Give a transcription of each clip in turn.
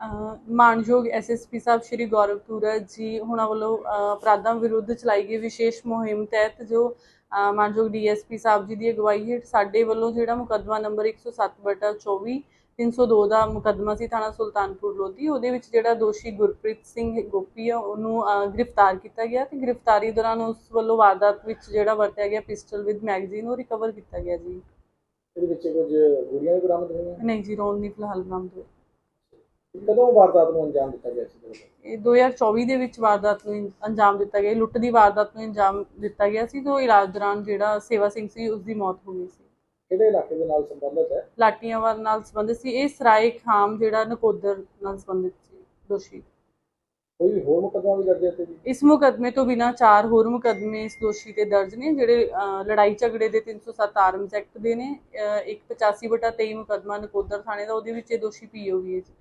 ਮਾਨਯੋਗ ਐਸਐਸਪੀ ਸਾਹਿਬ ਸ਼੍ਰੀ ਗੌਰਵ ਧੂਰਤ ਜੀ ਹੁਣਾਂ ਵੱਲੋਂ ਅਪਰਾਧਾਂ ਵਿਰੁੱਧ ਚਲਾਈ ਗਈ ਵਿਸ਼ੇਸ਼ ਮੁਹਿੰਮ ਤਹਿਤ ਜੋ ਮਾਨਯੋਗ ਡੀਐਸਪੀ ਸਾਹਿਬ ਜੀ ਦੀ ਅਗਵਾਈ ਹੇਠ ਸਾਡੇ ਵੱਲੋਂ ਜਿਹੜਾ ਮੁਕੱਦਮਾ ਨੰਬਰ 107/24 302 ਦਾ ਮੁਕੱਦਮਾ ਸੀ ਥਾਣਾ ਸੁਲਤਾਨਪੁਰ ਲੋਧੀ ਉਹਦੇ ਵਿੱਚ ਜਿਹੜਾ ਦੋਸ਼ੀ ਗੁਰਪ੍ਰੀਤ ਸਿੰਘ ਗੋਪੀ ਆ ਉਹਨੂੰ ਗ੍ਰਿਫਤਾਰ ਕੀਤਾ ਗਿਆ ਤੇ ਗ੍ਰਿਫਤਾਰੀ ਦੌਰਾਨ ਉਸ ਵੱਲੋਂ ਵਾਰਦਾਤ ਵਿੱਚ ਜਿਹੜਾ ਵਰਤਿਆ ਗਿਆ ਪਿਸਟਲ ਵਿਦ ਮੈਗਜ਼ੀਨ ਉਹ ਰਿਕਵਰ ਕੀਤਾ ਗਿਆ ਜੀ। ਇਹਦੇ ਵਿੱਚ ਕੁਝ ਗੋਲੀਆਂ ਵੀ ਬਰਾਮਦ ਹੋਈਆਂ? ਨਹੀਂ ਜੀ ਰੌਂਦ ਨਹੀਂ ਫਿਲਹਾਲ ਬਰਾਮਦ ਹੋਏ ਕਦੋਂ ਵਾਰਦਾਤ ਨੂੰ ਅੰਜਾਮ ਦਿੱਤਾ ਗਿਆ ਸੀ ਇਹ 2024 ਦੇ ਵਿੱਚ ਵਾਰਦਾਤ ਨੂੰ ਅੰਜਾਮ ਦਿੱਤਾ ਗਿਆ। ਲੁੱਟ ਦੀ ਵਾਰਦਾਤ ਨੂੰ ਅੰਜਾਮ ਦਿੱਤਾ ਗਿਆ ਸੀ ਜੋ ਇਲਾਜ ਦੌਰਾਨ ਜਿਹੜਾ ਸੇਵਾ ਸਿੰਘ ਸੀ ਉਸ ਦੀ ਮੌਤ ਹੋ ਗਈ ਸੀ। ਕਿਹੜੇ ਇਲਾਕੇ ਦੇ ਨਾਲ ਸੰਬੰਧਿਤ ਹੈ? ਲਾਟੀਆਂਵਾਲ ਨਾਲ ਸੰਬੰਧਿਤ ਸੀ। ਇਹ ਸਰਾਏ ਖਾਮ ਜਿਹੜਾ ਨਕੋਦਰ ਨਾਲ ਸੰਬੰਧਿਤ ਸੀ ਦੋਸ਼ੀ। ਕੋਈ ਹੋਰ ਮੁਕੱਦਮਾ ਵੀ ਦਰਜ ਹੈ ਇਸ ਮੁਕੱਦਮੇ ਤੋਂ ਬਿਨਾਂ ਚਾਰ ਹੋਰ ਮੁਕੱਦਮੇ ਇਸ ਦੋਸ਼ੀ ਤੇ ਦਰਜ ਨੇ ਜਿਹੜੇ ਲੜਾਈ ਝਗੜੇ ਦੇ 307 ਆਰਮਸ ਐਕਟ ਦੇ ਨੇ। ਅਹ, ਇੱਕ 85 ਬਟਾ 23 ਮੁਕੱਦਮਾ ਨਕੋਦਰ ਥਾਣੇ ਦਾ ਉਹਦੇ ਵਿੱਚ ਇਹ ਦੋਸ਼ੀ ਪੀਓ ਵੀ ਹੈ ਜੀ।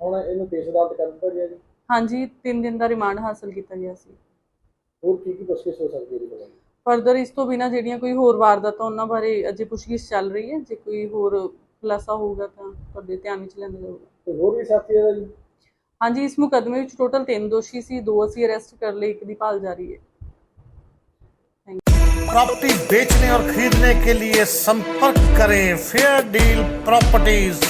ਹੁਣ ਇਹਨੂੰ ਪੇਸ਼ ਅਦਾਲਤ ਕਰ ਦਿੱਤਾ ਗਿਆ ਜੀ ਹਾਂਜੀ 3 ਦਿਨ ਦਾ ਰਿਮਾਂਡ ਹਾਸਲ ਕੀਤਾ ਗਿਆ ਸੀ ਹੋਰ ਕੀ ਕੀ ਪੁੱਛਗਿੱਛ ਹੋ ਸਕਦੀ ਹੈ ਇਹਦੇ ਬਾਰੇ ਫਰਦਰ ਇਸ ਤੋਂ ਬਿਨਾਂ ਜਿਹੜੀਆਂ ਕੋਈ ਹੋਰ ਵਾਰਦਾਤਾਂ ਉਹਨਾਂ ਬਾਰੇ ਅਜੇ ਪੁੱਛਗਿੱਛ ਚੱਲ ਰਹੀ ਹੈ ਜੇ ਕੋਈ ਹੋਰ ਖੁਲਾਸਾ ਹੋਊਗਾ ਤਾਂ ਤੁਹਾਡੇ ਧਿਆਨ ਵਿੱਚ ਲਿਆਂਦਾ ਜਾਊਗਾ ਕੋਈ ਹੋਰ ਵੀ ਸਾਥੀ ਇਹਦਾ ਜੀ ਹਾਂਜੀ ਇਸ ਮੁਕੱਦਮੇ ਵਿੱਚ ਟੋਟਲ 3 ਦੋਸ਼ੀ ਸੀ ਦੋ ਅਸੀਂ ਅਰੈਸਟ ਕਰ ਲਏ ਇੱਕ ਦੀ ਭਾਲ ਜਾਰੀ ਹੈ प्रॉपर्टी बेचने और खरीदने के लिए संपर्क करें फेयर डील प्रॉपर्टीज